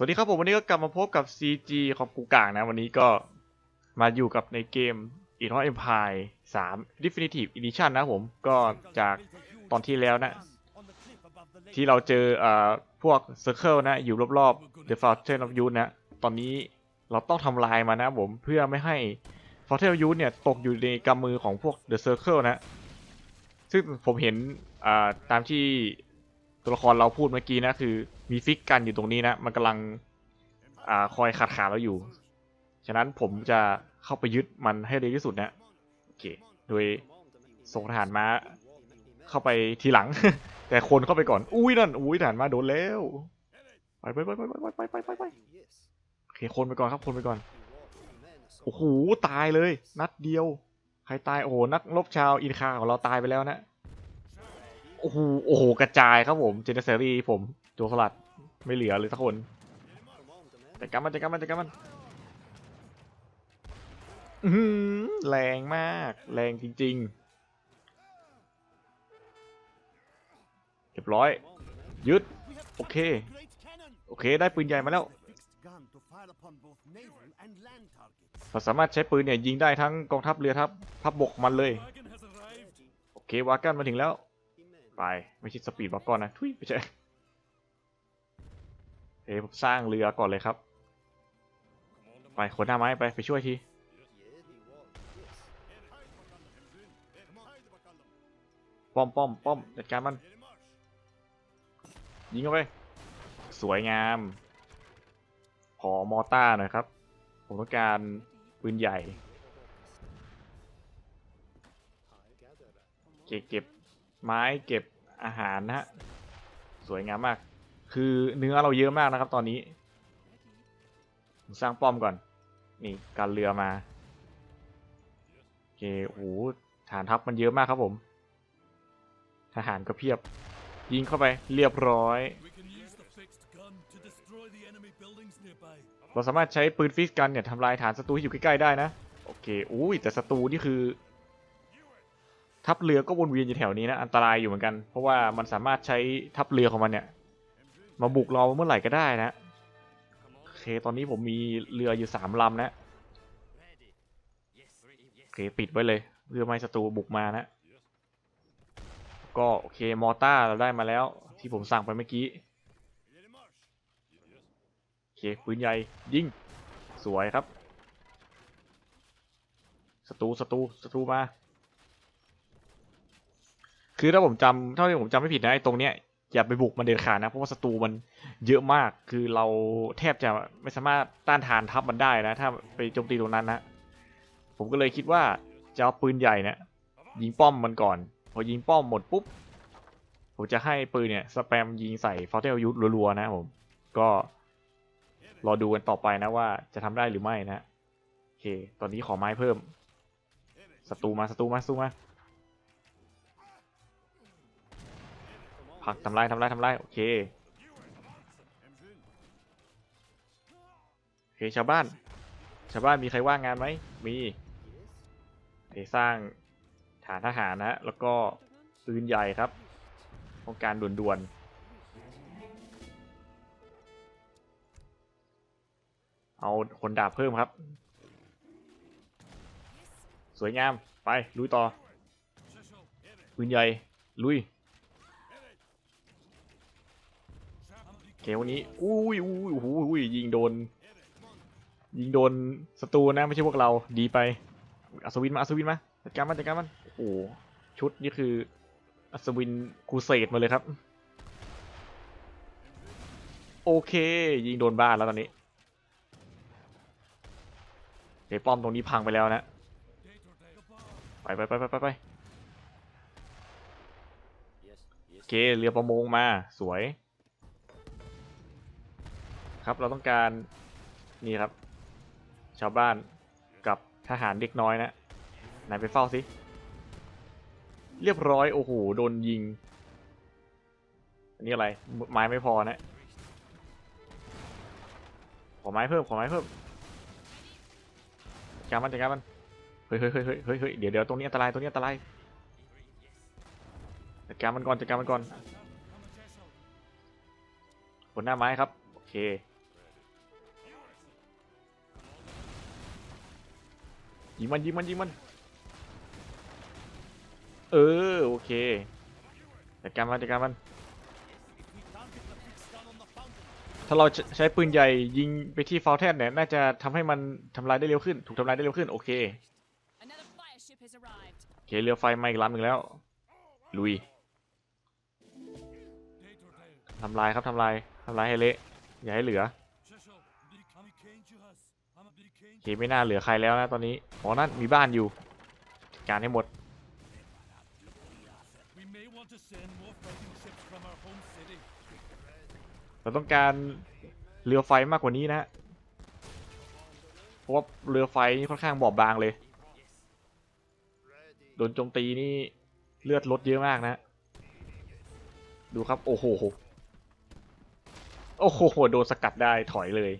สวัสดีครับผมวันนี้ก็กลับมาพบกับ CG ของกูกางนะ วันนี้ก็มาอยู่กับในเกม e t e r n a l Empire 3 Definitive Edition นะผมก็จากตอนที่แล้วนะ ที่เราเจอเอ่อพวก Circle นะ อยู่รอบๆ The Fountain of Youth นะ ตอนนี้เราต้องทำลายมานะผมเพื่อไม่ให้ Fountain of Youth เนี่ย ตกอยู่ในกำมือของพวก The Circle นะ ซึ่งผมเห็นอ่าตามที่ ตัวละครเราพูดเมื่อกี้นะคือ มีฟิกกันอยู่ตรงนี้นะ มันกำลังอ่าคอยขัดขาเราอยู่ ฉะนั้นผมจะเข้าไปยึดมันให้เร็วที่สุดนะโอเคโดยส่งทหารมาเข้าไปทีหลัง แต่คนเข้าไปก่อน อุ้ยนั่นอุ้ยทหารมาโดนแล้วไปไปไปไปไปไปไปไปไปโอเคคนไปก่อนครับคนไปก่อนโอ้โหตายเลย นัดเดียว ใครตายโอ้โหนักรบชาวอินคาของเราตายไปแล้วนะ โอ้โหโอ้โหกระจายครับผมเจเนเซอรี่ผมตัวสลัดไม่เหลือเลยสักคนจัดกามันจัดกามันจัดกามันอื้อหือแรงมาก แรงจริงๆเรียบร้อย ยึด โอเค โอเค ได้ปืนใหญ่มาแล้วเราสามารถใช้ปืนเนี่ยยิงได้ทั้งกองทัพเรือทัพทัพบกมันเลย โอเควากันมาถึงแล้ว ไป ไม่ใช่สปีดวากอนนะ ทุยไม่ใช่เอ้ผมสร้างเรือก่อนเลยครับ ไปขนหน้าไม้ไปไปช่วยทีป้อมป้อมป้อมจัดการมัน ยิงเข้าไป สวยงาม ขอมอต้าหน่อยครับ ผมต้องการปืนใหญ่ เก็บเก็บ ไม้เก็บอาหารนะฮะสวยงามมาก คือเนื้อเราเยอะมากนะครับตอนนี้ สร้างป้อมก่อน นี่การเรือมาโอเคโอ้ฐานทัพมันเยอะมากครับผม ทหารก็เพียบ ยิงเข้าไปเรียบร้อย เราสามารถใช้ปืนฟิสกันเนี่ยทำลายฐานศัตรูที่อยู่ใกล้ๆได้นะ โอเค อุ้ยแต่ศัตรูนี่คือ ทัพเรือก็วนเวียนอยู่แถวนี้นะอันตรายอยู่เหมือนกัน เพราะว่ามันสามารถใช้ทัพเรือของมันเนี่ย มาบุกเราเมื่อไหร่ก็ได้นะโอเคตอนนี้ผมมีเรืออยู่สามลำนะโอเคปิดไว้เลย เรือไม่ศัตรูบุกมานะ ก็โอเคมอต้าเราได้มาแล้ว ที่ผมสั่งไปเมื่อกี้โอเคปืนใหญ่ยิงสวยครับศัตรูศัตรูศัตรูมา คือถ้าผมจำเท่าที่ผมจำไม่ผิดนะไอ้ตรงเนี้ยอย่าไปบุกมันเด็ดขาดนะเพราะว่าศัตรูมันเยอะมาก คือเราแทบจะไม่สามารถต้านทานทัพมันได้นะ ถ้าไปโจมตีตรงนั้นนะ ผมก็เลยคิดว่าจะเอาปืนใหญ่เนี่ยยิงป้อมมันก่อน พอยิงป้อมหมดปุ๊บผมจะให้ปืนเนี่ยสแปมยิงใส่ฟอเทลยุทธรัวๆนะผมก็รอดูกันต่อไปนะว่าจะทำได้หรือไม่นะโอเค ตอนนี้ขอไม้เพิ่มศัตรูมาศัตรูมาศัตรูมา ผักทำลายทำลายทำลายโอเคโอเคชาวบ้าน ชาวบ้านมีใครว่างงานไหมมีไปสร้างฐานทหารนะแล้วก็ปืนใหญ่ครับต้องการด่วนๆ เอาคนดาบเพิ่มครับ สวยงามไปลุยต่อปืนใหญ่ลุย โอเควันนี้อุ้ยอุ้ยโอ้โหอุ้ยยิงโดน ยิงโดนศัตรูนะไม่ใช่พวกเราดีไปอัศวินมาอัศวินมาจัดการมันจัดการมันโอ้โหชุดนี่คืออัศวินครูเสดมาเลยครับ โอเค ยิงโดนบ้านแล้วตอนนี้เดป้อมตรงนี้พังไปแล้วนะไปไปไปไปไปไปโอเคเรือประมงมาสวย ครับ เราต้องการนี่ครับ ชาวบ้านกับทหารเด็กน้อยนะไหนไปเฝ้าสิเรียบร้อยโอ้โหโดนยิง อันนี้อะไรไม้ไม่พอนะขอไม้เพิ่มขอไม้เพิ่มจัดการมันจัดการมันเฮ้ยเฮ้ยเฮ้ยเฮ้ยเฮ้ยเฮ้ยเดี๋ยวเดี๋ยวตรงนี้อันตรายตรงนี้อันตรายจัดการมันก่อนจัดการมันก่อนบนหน้าไม้ครับโอเค ยิงมันยิงมันยิงมัน เออโอเคจัดการมันจัดการมัน ถ้าเราใช้ปืนใหญ่ยิงไปที่ฟาวเทนเนี่ยน่าจะทำให้มันทำลายได้เร็วขึ้น ถูกทำลายได้เร็วขึ้นโอเคโอเคเรือไฟมาอีกลำหนึ่งแล้วลุยทำลายครับทำลายทำลายให้เละอย่าให้เหลือ bir โอ kenci เคไม่น่าเหลือใครแล้วนะตอนนี้อ๋อนั่นมีบ้านอยู่จัดการให้หมดเราต้องการเรือไฟมากกว่านี้นะฮะเพราะว่าเรือไฟนี่ค่อนข้างบอบบางเลยโดนโจมตีนี่เลือดลดเยอะมากนะ ดูครับ โอ้โห โอ้โห โดนสกัดได้ถอยเลย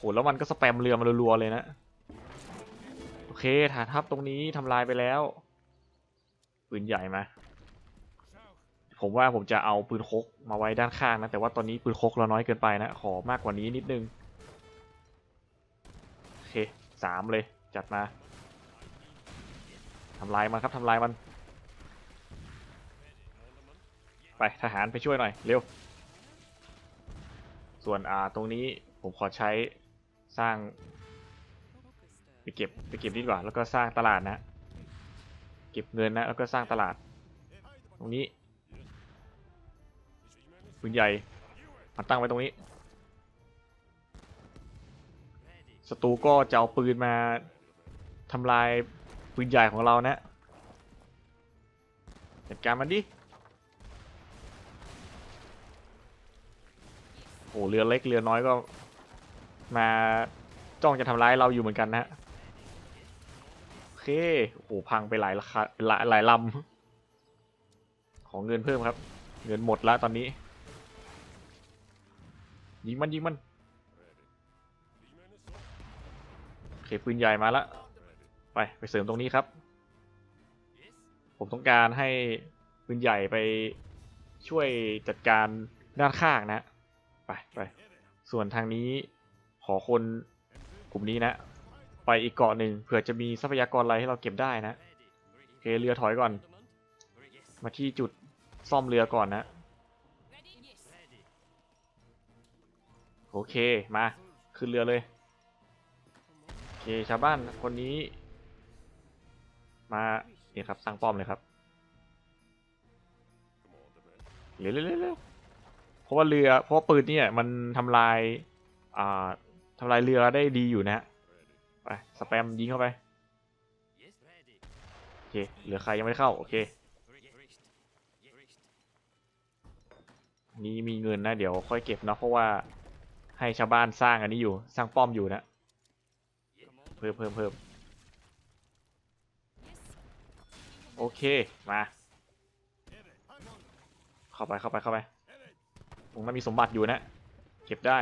โหแล้วมันก็สแปมเรือมารัวๆเลยนะ โอเคฐานทัพตรงนี้ทำลายไปแล้วปืนใหญ่มาผมว่าผมจะเอาปืนคกมาไว้ด้านข้างนะ แต่ว่าตอนนี้ปืนคกเราน้อยเกินไปนะ ขอมากกว่านี้นิดนึง โอเคสามเลย จัดมาทำลายมันครับทำลายมัน ไปทหารไปช่วยหน่อย เร็ว ส่วนอ่าตรงนี้ผมขอใช้ สร้าง ไปเก็บไปเก็บดีกว่า แล้วก็สร้างตลาดนะ เก็บเงินนะ แล้วก็สร้างตลาด ตรงนี้ปืนใหญ่มาตั้งไว้ตรงนี้ ศัตรูก็จะเอาปืนมาทำลายปืนใหญ่ของเรานะ จัดการมันดิ โอ้เรือเล็กเรือน้อยก็ มาจ้องจะทำร้ายเราอยู่เหมือนกันนะโอเคโอ้โหพังไปหลายราคาหลายหลายลำของเงินเพิ่มครับ เงินหมดแล้วตอนนี้ยิงมันยิงมันโอเคปืนใหญ่มาแล้วไปไปเสริมตรงนี้ครับ ผมต้องการให้ปืนใหญ่ไปช่วยจัดการด้านข้างนะ ไปไปส่วนทางนี้ ขอคนกลุ่มนี้นะ ไปอีกเกาะหนึ่งเผื่อจะมีทรัพยากรอะไรให้เราเก็บได้นะโอเคเรือถอยก่อน มาที่จุดซ่อมเรือก่อนนะโอเคมาขึ้นเรือเลยโอเคชาวบ้านคนนี้ มาเนี่ยครับสร้างป้อมเลยครับเร็วเร็วเพราะว่าเรือเพราะว่าปืนเนี่ยมันทำลายอ่า ทำลายเรือได้ดีอยู่นะฮะไปสแปมยิงเข้าไปโอเคเหลือใครยังไม่เข้าโอเคนี่มีเงินนะเดี๋ยวค่อยเก็บนะเพราะว่าให้ชาวบ้านสร้างอันนี้อยู่สร้างป้อมอยู่นะเพิ่มเพิ่มเพิ่มโอเคมาเข้าไปเข้าไปเข้าไปตรงนั้นมีสมบัติอยู่นะ เก็บได้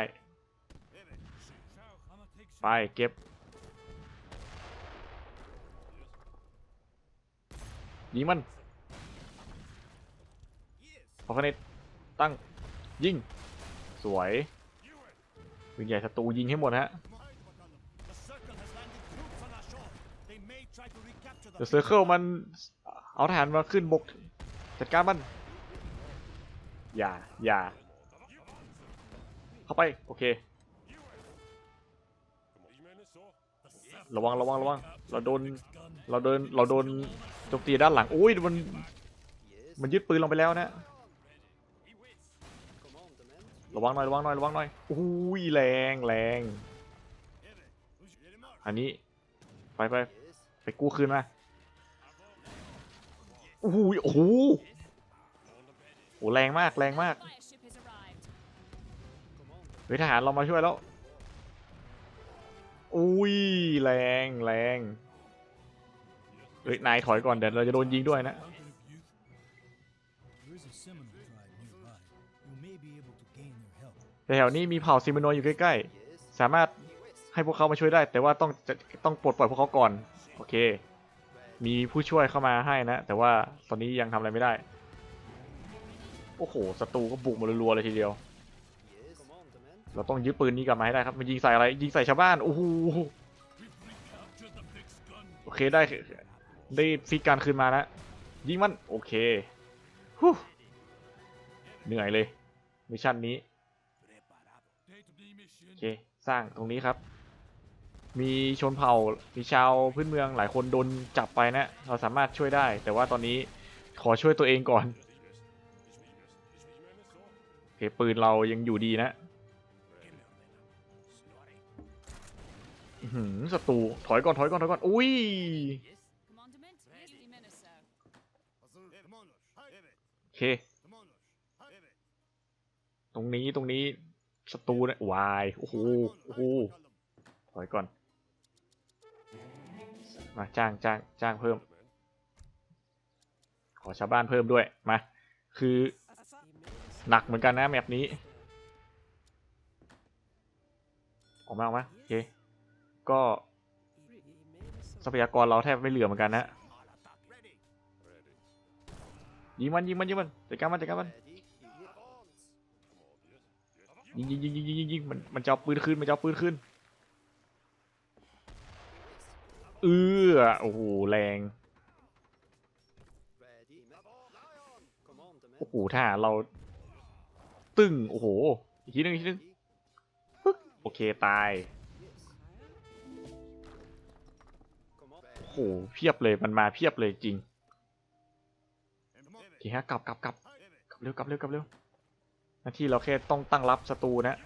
ไปเก็บยิงมันพอคเนตตั้งยิงสวยปืนใหญ่ศัตรูยิงให้หมดฮะเดอะเซอร์เคิลมันเอาทหารมาขึ้นบกจัดการมัน อย่า อย่า เข้าไป โอเค ระวังระวังระวังเราโดนเราโดนเราโดนโจมตีด้านหลังอุ้ยมันมันยึดปืนลงไปแล้วนะระวังหน่อยระวังหน่อยระวังหน่อยอุ้ยแรงแรงอันนี้ไปไปไปกู้คืนมาโอ้โหโอ้โหโอ้แรงมากแรงมากเฮ้ยทหารเรามาช่วยแล้ว อุ้ยแรงแรงเฮ้ยนายถอยก่อนเดี๋ยวเราจะโดนยิงด้วยนะแต่แถวนี้มีเผ่าซิมโนอยู่ใกล้ๆ สามารถให้พวกเขามาช่วยได้ แต่ว่าต้องจะต้องปลดปล่อยพวกเขาก่อน โอเค มีผู้ช่วยเข้ามาให้นะ แต่ว่าตอนนี้ยังทำอะไรไม่ได้ โอ้โหศัตรูก็บุกมารัวๆเลยทีเดียว เราต้องยึดปืนนี้กลับมาให้ได้ครับมันยิงใส่อะไรยิงใส่ชาวบ้านโอ้โหโอเคได้ได้ฟีดการคืนมาแล้วยิงมันโอเคฮู้เหนื่อยเลยมิชชั่นนี้โอเคสร้างตรงนี้ครับ มีชนเผ่ามีชาวพื้นเมืองหลายคนโดนจับไปนะเราสามารถช่วยได้ แต่ว่าตอนนี้ขอช่วยตัวเองก่อนโอเคปืนเรายังอยู่ดีนะ หือศัตรูถอยก่อนถอยก่อนถอยก่อนอุ้ยโอเค ตรงนี้ตรงนี้ศัตรูเนี่ยวายโอ้โหโอ้โหถอยก่อน มาจ้างจ้างจ้างเพิ่ม ขอชาวบ้านเพิ่มด้วยมาคือหนักเหมือนกันนะแมปนี้ ออกมาออกมาโอเค ก็ทรัพยากรเราแทบไม่เหลือเหมือนกันนะยิงมันยิงมันยิงมันจัดการมันจัดการมันยิงยิงยิงยิงยิงยิงยิงมันมันจะเอาปืนขึ้นมันจะเอาปืนขึ้นเออโอ้โหแรงโอ้โหถ้าเรา ตึ้งโอ้โหอีกทีหนึงอีกทีหนึงโอเคตาย หเพียบเลยมันมาเพียบเลยจริงโอเคฮะกลับกลับกลับกลับเร็วกลับเร็วกลับเร็วหน้าที่เราแค่ต้องตั้งรับศัตรูนะ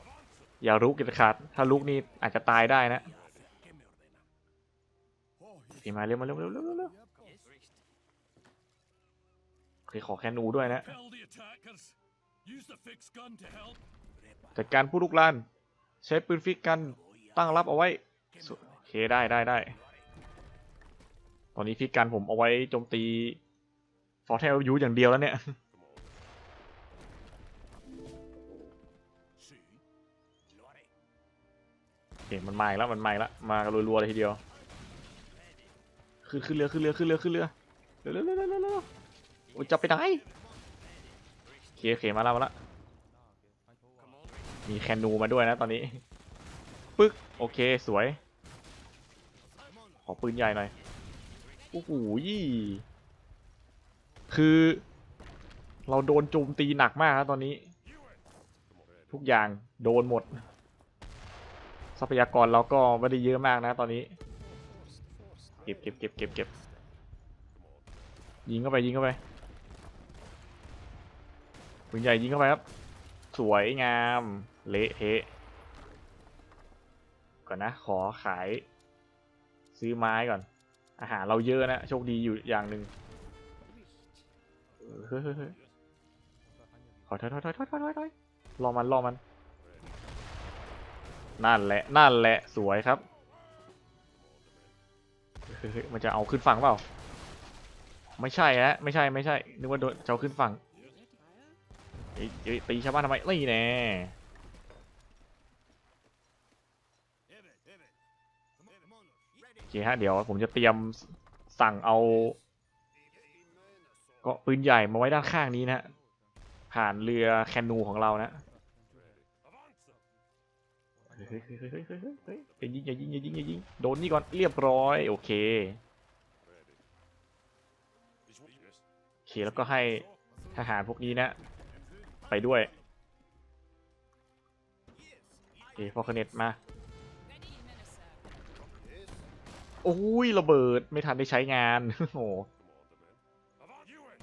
อย่ารุกเด็ดขาดถ้าลุกนี่อาจจะตายได้นะโอเคมาเร็วมาเร็วเร็วเร็วเร็วเร็วโอเคขอแค่นูด้วยนะจัดการผู้ลุกลานใช้ปืนฟิกกันตั้งรับเอาไว้โอเคได้ได้ได้ ตอนนี้ฟิกกันผมเอาไว้โจมตีฟอร์เทลยูอย่างเดียวแล้วเนี่ยเมันมาอีกแล้วมันมาอีกแล้วมากันรัวๆเลยทีเดียว ขึ้นขึ้นเรือขึ้นเรือขึ้นเรือขึ้นเรือเร็วเร็วเร็วเร็วเร็วเร็วโอ้ยจะไปไหนเคโอเคมาแล้วมาแล้วมีแคนูมาด้วยนะตอนนี้ปึ๊กโอเคสวย ขอปืนใหญ่หน่อย โอ้โหยี่คือ เราโดนโจมตีหนักมากครับตอนนี้ ทุกอย่างโดนหมด ทรัพยากรเราก็ไม่ได้เยอะมากนะตอนนี้ เก็บเก็บเก็บเก็บเก็บยิงเข้าไปยิงเข้าไปปืนใหญ่ยิงเข้าไปครับ สวยงามเละเทะก่อนนะขอขาย ซื้อไม้ก่อน อาหารเราเยอะนะ โชคดีอยู่อย่างหนึ่งเออเฮ้ยเฮ้ยเฮ้ยขอถอยถอยถอยถอยถอยถอยรอมันรอมัน นั่นแหละ นั่นแหละ สวยครับ มันจะเอาขึ้นฝั่งเปล่า ไม่ใช่ฮะ ไม่ใช่ ไม่ใช่ นึกว่าโดนจะเอาขึ้นฝั่งเอ้ตีชาวบ้านทำไมนี่แน่ เคฮะเดี๋ยวผมจะเตรียมสั่งเอาก็ปืนใหญ่มาไว้ด้านข้างนี้นะผ่านเรือแคนูของเรานะเฮ้ยเฮ้ยเฮ้ยเฮ้ยยิงอย่ายิงอย่ายิงอย่ายิงโดนนี่ก่อนเรียบร้อยโอเคโอเคแล้วก็ให้ทหารพวกนี้นะ ไปด้วยโอเคพอคเนตมา โอ้ยระเบิดไม่ทันได้ใช้งานโอ้โห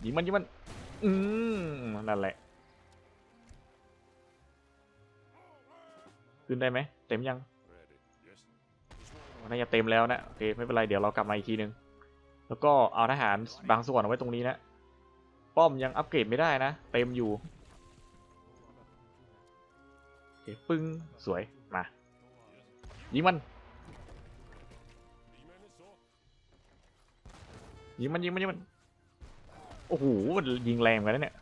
ยิงมันยิงมัน อืมนั่นแหละ ขึ้นได้ไหม เต็มยังน่าจะเต็มแล้วนะโอเคไม่เป็นไรเดี๋ยวเรากลับมาอีกทีนึง แล้วก็เอาทหารบางส่วนเอาไว้ตรงนี้นะ ป้อมยังอัปเกรดไม่ได้นะ เต็มอยู่โอเคปึ้งสวยมายิงมัน ยิงมันยิงมันยิงมันโอ้โหมันยิงแรงเหมือนกันนะเนี่ย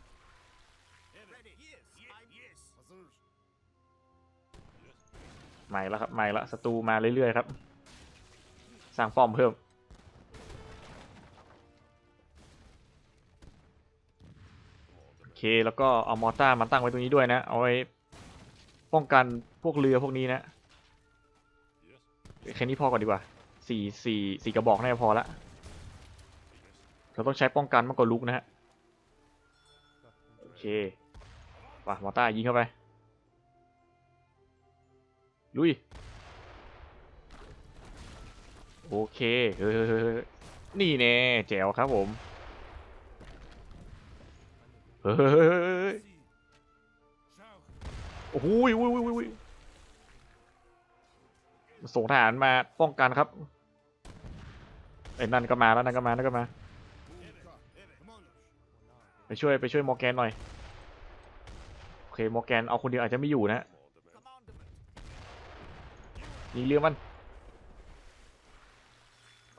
ใหม่แล้วครับใหม่ละศัตรูมาเรื่อยๆครับ สร้างป้อมเพิ่มโอเคแล้วก็เอามอร์ต้ามาตั้งไว้ตรงนี้ด้วยนะ เอาไว้ป้องกันพวกเรือพวกนี้นะแค่นี้พอก่อนดีกว่าสี่สี่สี่กระบอกน่าจะพอละ เราต้องใช้ป้องกันมากกว่าลุกนะฮะ โอเคป่ะมอต้ายิงเข้าไป ลุย โอเคเฮ้ยเฮ้ยเฮ้ยเฮ้ยนี่แน่แจ๋วครับผมเฮ้ยเฮ้ยเฮ้ยเฮ้ยเฮ้ยโอ้โหยอุ้ยอุ้ยอุ้ยอุ้ยส่งทหารมาป้องกันครับไอ้นั่นก็มาแล้วนั่นก็มานั่นก็มา ไปช่วยไปช่วยมอร์แกนหน่อย โอเคมอร์แกนเอาคนเดียวอาจจะไม่อยู่นะยิงเรือมัน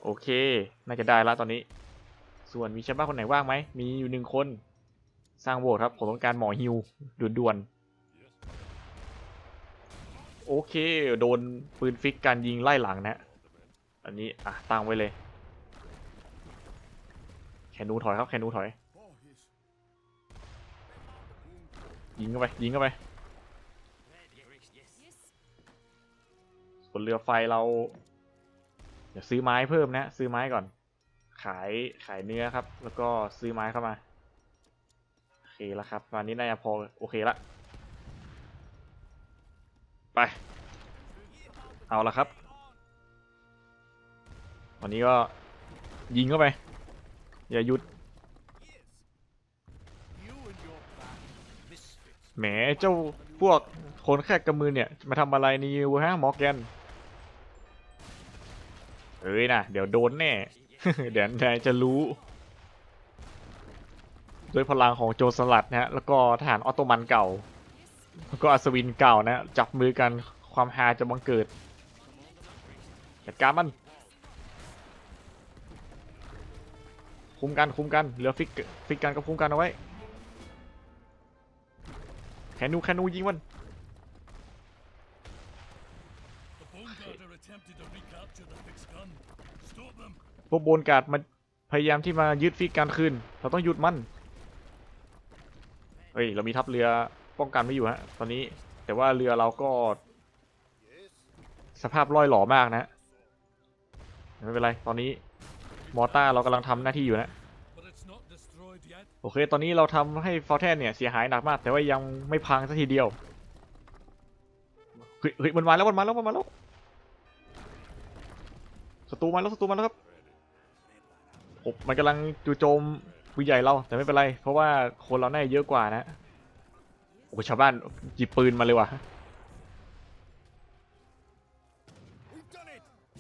โอเค น่าจะได้ล้วตอนนี้ ส่วนมีชาวบ้านคนไหนว่างไหม มีอยู่หนึ่งคน สร้างโบสถ์ครับ ผมต้องการหมอฮิวด่วนๆ โอเค โดนปืนฟิกการยิงไล่หลังนะ อันนี้ อะตั้งไว้เลย แคนูถอยครับ แคนูถอย ยิงเข้าไป ยิงเข้าไป Yes. ส่วนเรือไฟเราเดี๋ยวซื้อไม้เพิ่มนะ ซื้อไม้ก่อน ขายขายเนื้อครับ แล้วก็ซื้อไม้เข้ามา โอเคแล้วครับวันนี้น่าจะพอโอเคละ ไป เอาละครับ วันนี้ก็ยิงเข้าไป อย่าหยุด แหมเจ้าพวกคนแค่กำมือเนี่ย มาทำอะไรนี่วะฮะมอแกนเอ้ยนะเดี๋ยวโดนแน่ เดี๋ยวนายจะรู้ ด้วยพลังของโจรสลัดนะฮะ แล้วก็ทหารออตโตมันเก่า แล้วก็อัศวินเก่านะ จับมือกันความฮาจะบังเกิดจัดการมัน คุมกันคุมกันเหลือฟิกฟิกกันก็คุมกันเอาไว้ แคนูแคนูยิงมัน The Boneguarder attempted to recapture the fixed gun. Stop them. พวกโบนการ์ดมันพยายามที่มายึดฟิกการคืน เราต้องหยุดมัน เฮ้ย เรามีทัพเรือป้องกันไม่อยู่ฮะ ตอนนี้ แต่ว่าเรือเราก็ สภาพล่อยหล่อมากนะ ไม่เป็นไร ตอนนี้ มอร์ต้าเรากำลังทำหน้าที่อยู่นะ โอเค ตอนนี้เราทำให้ฟอร์แทนเนี่ยเสียหายหนักมาก แต่ว่ายังไม่พังสักทีเดียว เฮ้ยมันมาแล้วมันมาแล้วมันมาแล้วศัตรูมาแล้วศัตรูมาแล้วครับโอ้มันกำลังจู่โจมผู้ใหญ่เรา แต่ไม่เป็นไร เพราะว่าคนเราแน่เยอะกว่านะโอ้ชาวบ้านหยิบปืนมาเลยว่ะ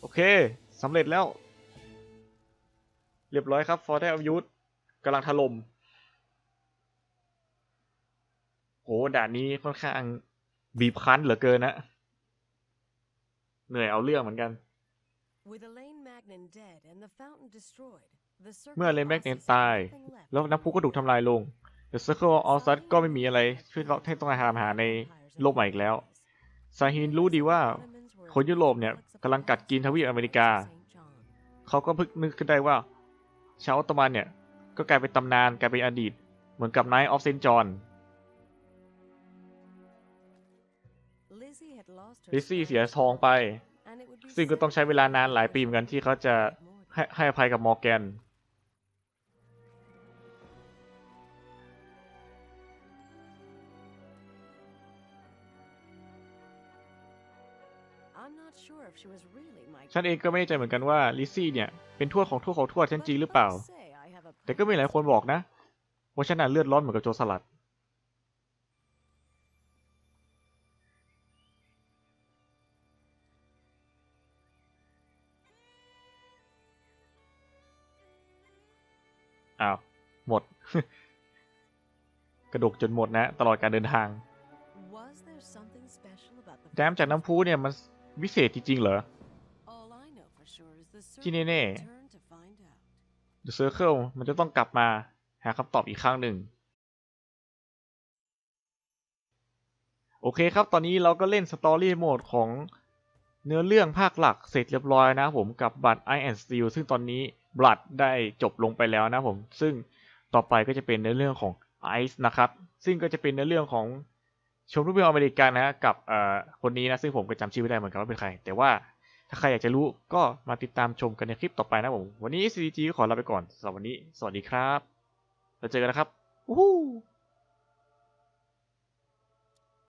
โอเคสำเร็จแล้ว เรียบร้อยครับฟอร์แทนยุทธกำลังถล่ม โหด่านนี้ค่อนข้างบีบคั้นเหลือเกินนะ เหนื่อยเอาเรื่องเหมือนกัน With Elaine Magnan dead and the fountain destroyed, the เมื่อ circle เลนแม็ก of เนน Ossus ตาย has nothing left แล้วน้ำพุก็ถูกทำลายลง The Circle of All Stars ก็ไม่มีอะไรช่วยเราให้ต้องหาหาในโลกใหม่อีกแล้วซาฮินรู้ดีว่าคนยุโรปเนี่ยกำลังกัดกินทวีปอเมริกา เขาก็เพิ่งนึกขึ้นได้ว่า ชาวออตโตมันเนี่ย ก็กลายเป็นตำนานกลายเป็นอดีต เหมือนกับ Knight of St. John ลิซซี่เสียทองไป ซึ่งก็ต้องใช้เวลานานหลายปีเหมือนกันที่เขาจะให้ให้อภัยกับมอร์แกนฉันเองก็ไม่แน่ใจเหมือนกันว่าลิซซี่เนี่ยเป็นทวดของทวดของทวดฉันจริงหรือเปล่า แต่ก็มีหลายคนบอกนะว่าฉันน่ะเลือดร้อนเหมือนกับโจรสลัด หมด กระดกจนหมดนะ ตลอดการเดินทางแดมจากน้ำพุเนี่ยมันวิเศษจริงๆเหรอ ที่แน่ๆ The Circle มันจะต้องกลับมาหาคำตอบอีกครั้งหนึ่ง โอเคครับ ตอนนี้เราก็เล่นสตอรี่โหมดของเนื้อเรื่องภาคหลักเสร็จเรียบร้อยนะครับผมกับบัตร Iron Steel ซึ่งตอนนี้บลัดได้จบลงไปแล้วนะครับผม ซึ่ง ต่อไปก็จะเป็นในเรื่องของไอซ์นะครับ ซึ่งก็จะเป็นในเรื่องของชมรูปเมือนอเมริกันนะกับเอ่อคนนี้นะซึ่งผมก็จำชื่อไม่ได้เหมือนกันว่าเป็นใคร แต่ว่าถ้าใครอยากจะรู้ก็มาติดตามชมกันในคลิปต่อไปนะผมวันนี้ CG ขอลาไปก่อนสำหรับวันนี้ สวัสดีครับแล้วเจอกันนะครับอู้